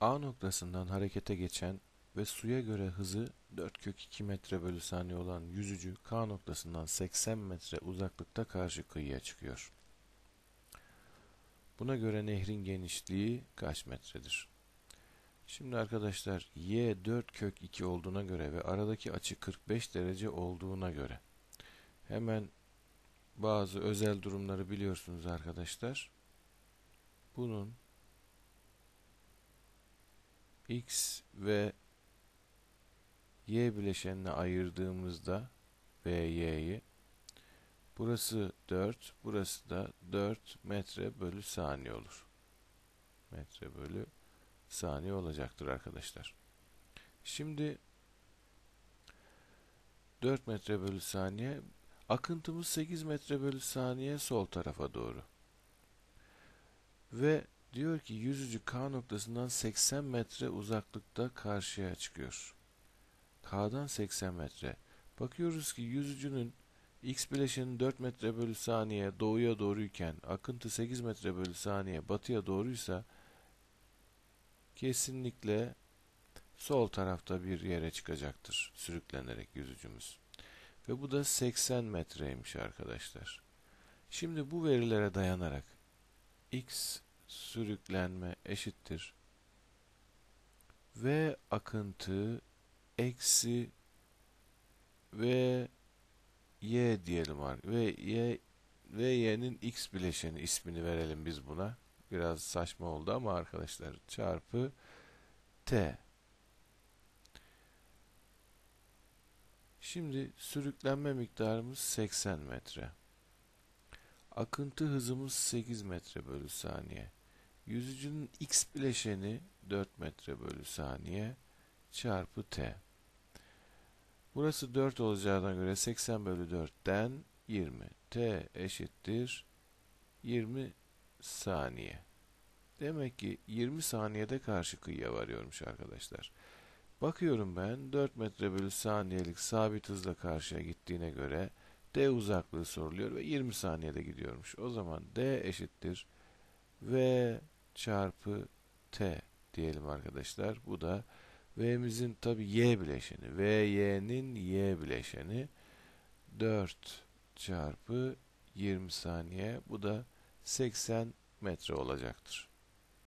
A noktasından harekete geçen ve suya göre hızı 4 kök 2 metre bölü saniye olan yüzücü K noktasından 80 metre uzaklıkta karşı kıyıya çıkıyor. Buna göre nehrin genişliği kaç metredir? Şimdi arkadaşlar y 4 kök 2 olduğuna göre ve aradaki açı 45 derece olduğuna göre hemen bazı özel durumları biliyorsunuz arkadaşlar. Bunun x ve y bileşenine ayırdığımızda v y'yi burası 4 burası da 4 metre bölü saniye olur. Metre bölü saniye olacaktır arkadaşlar. Şimdi 4 metre bölü saniye akıntımız 8 metre bölü saniye sol tarafa doğru. Ve diyor ki yüzücü K noktasından 80 metre uzaklıkta karşıya çıkıyor. K'dan 80 metre. Bakıyoruz ki yüzücünün x bileşeni 4 metre bölü saniye doğuya doğruyken akıntı 8 metre bölü saniye batıya doğruysa kesinlikle sol tarafta bir yere çıkacaktır sürüklenerek yüzücümüz. Ve bu da 80 metreymiş arkadaşlar. Şimdi bu verilere dayanarak x sürüklenme eşittir v akıntı eksi v y diyelim ve y ve y'nin x bileşeni ismini verelim biz buna. Biraz saçma oldu ama arkadaşlar çarpı t. Şimdi sürüklenme miktarımız 80 metre. Akıntı hızımız 8 metre bölü saniye. Yüzücünün x bileşeni 4 metre bölü saniye çarpı t. Burası 4 olacağına göre 80 bölü 4'ten 20. t eşittir 20 saniye. Demek ki 20 saniyede karşı kıyıya varıyormuş arkadaşlar. Bakıyorum ben 4 metre bölü saniyelik sabit hızla karşıya gittiğine göre d uzaklığı soruluyor ve 20 saniyede gidiyormuş. O zaman d eşittir v çarpı t diyelim arkadaşlar. Bu da v'mizin tabi y bileşeni. v y'nin y bileşeni 4 çarpı 20 saniye. Bu da 80 metre olacaktır.